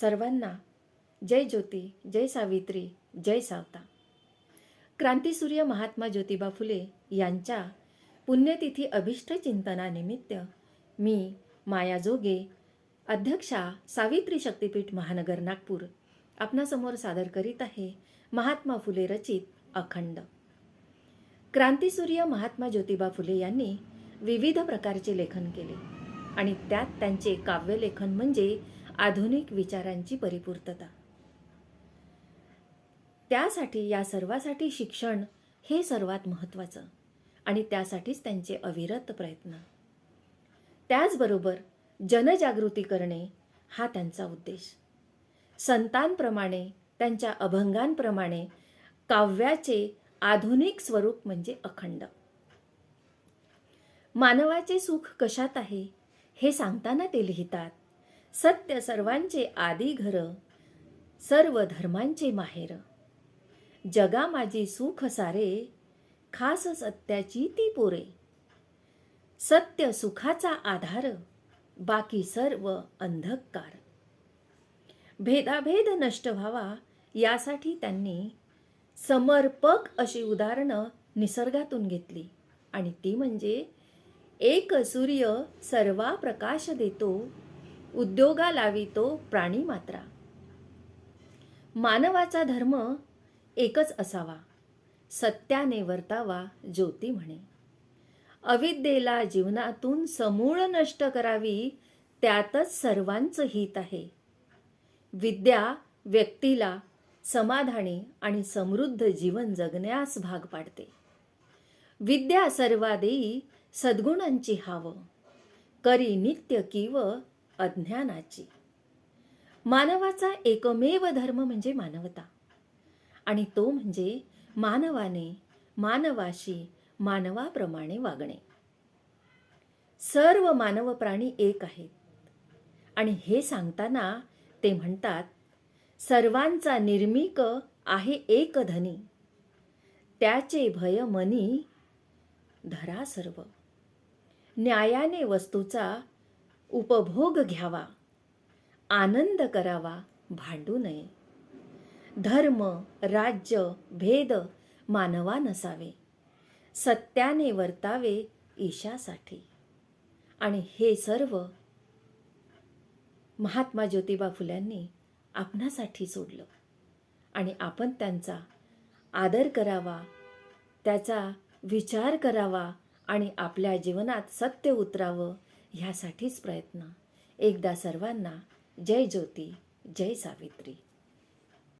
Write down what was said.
सर्वांना. जय ज्योती जय सावित्री जय सावता. क्रांतीसूर्य महात्मा ज्योतिबा फुले यांच्या पुण्यतिथी अभिष्ट चिंतनानिमित्त मी माया जोगे अध्यक्षा सावित्री शक्तीपीठ महानगर नागपूर आपणासमोर सादर करीत आहे महात्मा फुले रचित अखंड. क्रांतीसूर्य महात्मा ज्योतिबा फुले यांनी विविध प्रकारचे लेखन केले आणि त्यात त्यांचे काव्यलेखन म्हणजे आधुनिक विचारांची परिपूर्तता. त्यासाठी या सर्वासाठी शिक्षण हे सर्वात महत्त्वाचं आणि त्यासाठीच त्यांचे अविरत प्रयत्न. त्याचबरोबर जनजागृती करणे हा त्यांचा उद्देश. संतांप्रमाणे त्यांच्या अभंगांप्रमाणे काव्याचे आधुनिक स्वरूप म्हणजे अखंड. मानवाचे सुख कशात आहे हे सांगताना ते लिहितात. सत्य सर्वांचे आदी घर सर्व धर्मांचे माहेर. जगा माझी सुख सारे खास सत्याची ती पोरे. सत्य सुखाचा आधार बाकी सर्व अंधकार. भेदाभेद नष्ट व्हावा यासाठी त्यांनी समर्पक अशी उदाहरणं निसर्गातून घेतली. आणि ती म्हणजे एक सूर्य सर्वा प्रकाश देतो उद्योगा लावितो प्राणी मात्रा. मानवाचा धर्म एकच असावा. सत्याने वर्तावा ज्योती म्हणे. अविद्येला जीवनातून समूळ नष्ट करावी त्यातच सर्वांचं हित आहे. विद्या व्यक्तीला समाधानी आणि समृद्ध जीवन जगण्यास भाग पाडते. विद्या सर्वादेई सद्गुणांची हाव. करी नित्य किव अज्ञानाची. मानवाचा एकमेव धर्म म्हणजे मानवता. आणि तो म्हणजे मानवाने मानवाशी मानवाप्रमाणे वागणे. सर्व मानव प्राणी एक आहेत. आणि हे सांगताना ते म्हणतात सर्वांचा निर्मिक आहे एक धनी. त्याचे भय मनी धरा सर्व. न्यायाने वस्तूचा उपभोग घ्यावा. आनंद करावा भांडू नये. धर्म राज्य भेद मानवा नसावे. सत्याने वर्तावे ईशासाठी. आणि हे सर्व महात्मा ज्योतिबा फुल्यांनी आपणासाठी सोडलं. आणि आपण त्यांचा आदर करावा त्याचा विचार करावा आणि आपल्या जीवनात सत्य उतरावं ह्यासाठीच प्रयत्न. एकदा सर्वांना जय ज्योती जय सावित्री.